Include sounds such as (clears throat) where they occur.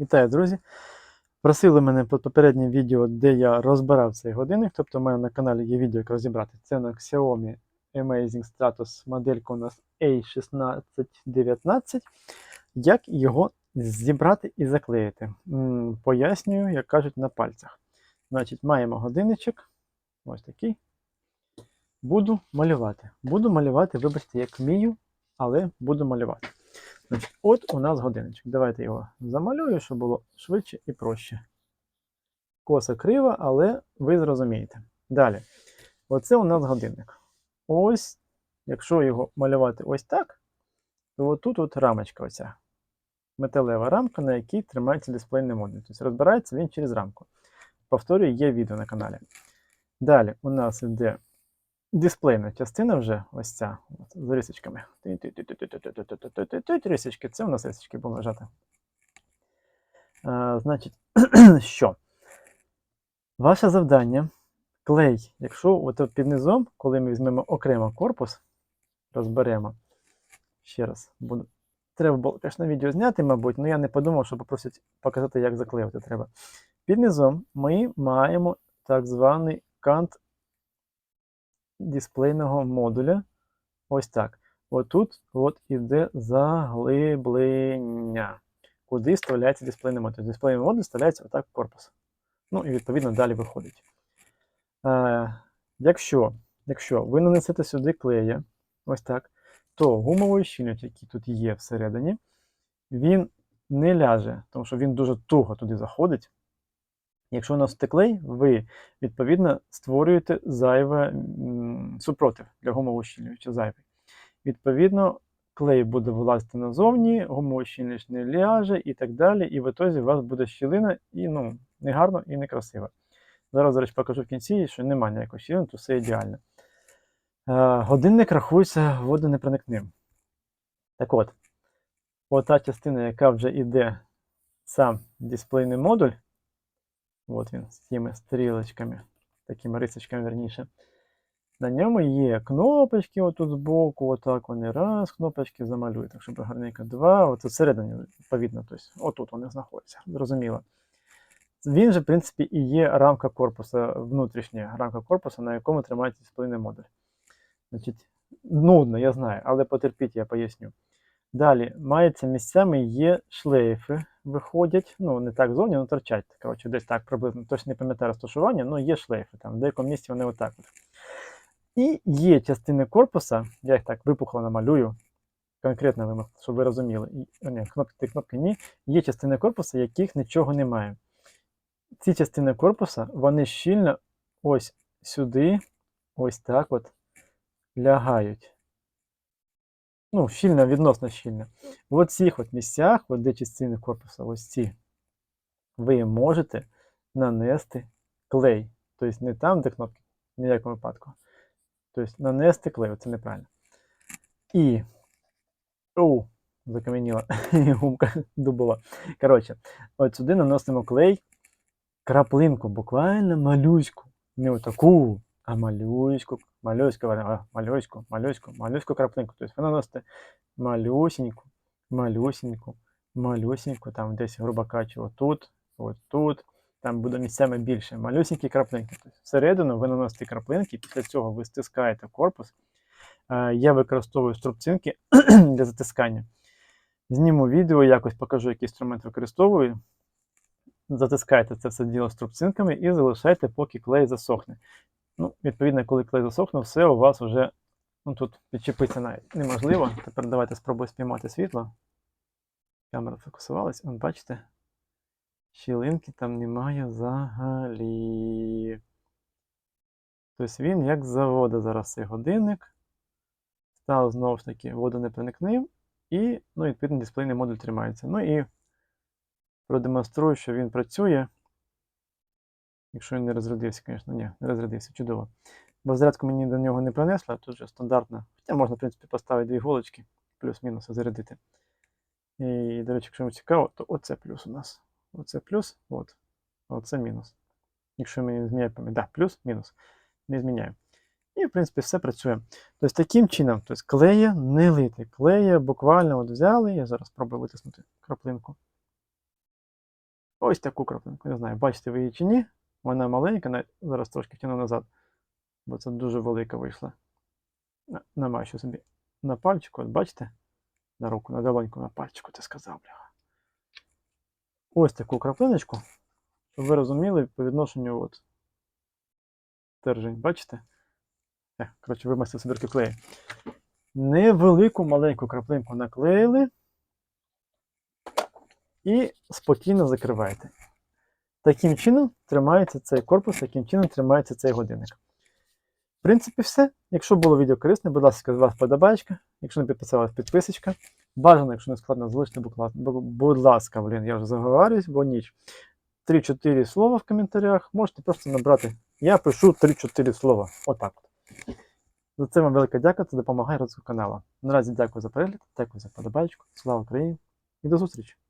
Вітаю, друзі! Просили мене по попереднє відео, де я розбирав цей годинник. Тобто, у мене на каналі є відео, як розібрати. Це на Xiaomi Amazing Stratus моделька у нас A1619. Як його зібрати і заклеїти? Пояснюю, як кажуть, на пальцях. Значить, маємо годинничок. Ось такий. Буду малювати. Буду малювати, вибачте, як вмію, але буду малювати. Значить, от у нас годинничок. Давайте його замалюю, щоб було швидше і проще. Коса крива, але ви зрозумієте. Далі. Оце у нас годинник. Ось, якщо його малювати ось так, то отут от рамочка оця. Металева рамка, на якій тримається дисплейний модуль. Тобто розбирається він через рамку. Повторюю, є відео на каналі. Далі у нас йде Дисплейна частина вже ось ця з рисочками. Рисочки, це у нас рисочки були лежати. Значить, що? Ваше завдання клей, якщо от під низом, коли ми візьмемо окремо корпус, розберемо. Ще раз, буду. треба було теж відео зняти, мабуть, але я не подумав, що попросять показати, як заклеювати треба. Під низом ми маємо так званий кант дисплейного модуля. Ось так. Отут от іде заглиблення, куди вставляється дисплейний модуль. Дисплейний модуль вставляється отак в корпус. Ну і відповідно далі виходить. Е, якщо, якщо ви нанесете сюди клея, ось так, то гумовий щільник, який тут є всередині, він не ляже, тому що він дуже туго туди заходить. Якщо носите клей, ви відповідно створюєте зайве супротив для гумового щільнювача зайвий. Відповідно, клей буде вилазити назовні, гумовий не ляже і так далі. І в ітозі у вас буде щілина і ну, не гарно і не красиво. Зараз, до речі, покажу в кінці, що немає ніякої щілини, то все ідеально. Е, годинник рахується водонепроникним. Так от, ота частина, яка вже йде сам дисплейний модуль, От він з цими стрілочками, такими рисочками верніше. На ньому є кнопочки отут збоку, отак вони раз, кнопочки замалюють, так щоб гарненько два. От всередині, відповідно, тобто, отут вони знаходяться, зрозуміло. Він же, в принципі, і є рамка корпуса, внутрішня рамка корпуса, на якому тримається дисплейний модуль. Значить, Нудно, я знаю, але потерпіть, я поясню. Далі, мається місцями є шлейфи, виходять, ну не так зовні, але торчать. Коротше, десь так приблизно, точно не пам'ятаю розташування, але є шлейфи, там, в деякому місці вони отак. от. І є частини корпуса, я їх так випухло намалюю, конкретно вимог, щоб ви розуміли. І, ні, кнопки, кнопки ні. Є частини корпуса, яких нічого немає. Ці частини корпуса, вони щільно ось сюди, ось так от лягають ну, щільно, відносно щільно. В цих от місцях, от де частини корпусу, ось ці, ви можете нанести клей. Тобто не там, де кнопки, в ніякому випадку. Тобто нанести клей, це неправильно. І. Оу, закам'яніла (laughs) гумка дубова. Коротше, от сюди наносимо клей, краплинку, буквально малюську. Не отаку, а малюську, малюську, малюську, малюську, малюську краплинку. Тобто ви наносите малюсіньку, малюсіньку, малюсіньку, там десь, грубо кажучи, отут, отут, там буде місцями більше. Малюсінькі краплинки. Тобто всередину ви наносите краплинки, після цього ви стискаєте корпус. Е, Я використовую струбцинки (clears throat) для затискання. Зніму відео, якось покажу, який інструмент використовую. Затискайте це все діло струбцинками і залишайте, поки клей засохне. Ну, Відповідно, коли клей засохне, все у вас вже ну, тут підчепиться навіть неможливо. Тепер давайте спробую спіймати світло. Камера фокусувалась, Вон, бачите? Щілинки там немає взагалі. Тобто він як з заводу зараз цей годинник. Став знову ж таки водонепроникним і, ну, відповідно, дисплейний модуль тримається. Ну і продемонструю, що він працює. Якщо він не розрядився, звісно, ні, не розрядився, чудово. Бо зарядку мені до нього не принесли, а тут вже стандартна. Хоча можна, в принципі, поставити дві голочки, плюс-мінус зарядити. І, до речі, якщо вам цікаво, то оце плюс у нас. Оце плюс, от. оце мінус. Якщо мені не зміняє пам'ять, да, плюс, мінус. Не зміняю. І, в принципі, все працює. Тобто, таким чином, тобто, клея не лити. Клея буквально от взяли. Я зараз спробую витиснути краплинку. Ось таку краплинку. Не знаю, бачите ви її чи ні. Вона маленька, зараз трошки втягну назад, бо це дуже велика вийшла. На- Намащу собі на пальчику, от бачите? На руку, на долоньку, на пальчику, ти сказав, бляха. Ось таку краплиночку, щоб ви розуміли по відношенню от стержень, бачите? Е, коротше, вимастив собі клею. Невелику маленьку краплинку наклеїли і спокійно закриваєте. Таким чином тримається цей корпус, таким чином тримається цей годинник. В принципі, все. Якщо було відео корисне, будь ласка, з вас подобаєчка. Якщо не підписалась, підписочка. Бажано, якщо не складно, залиште, будь ласка, блін, я вже заговорююсь, бо ніч. 3-4 слова в коментарях. Можете просто набрати. Я пишу 3-4 слова. Отак. от. За це вам велика дяка, це допомагає розвитку каналу. Наразі дякую за перегляд, дякую за подобайку. Слава Україні і до зустрічі!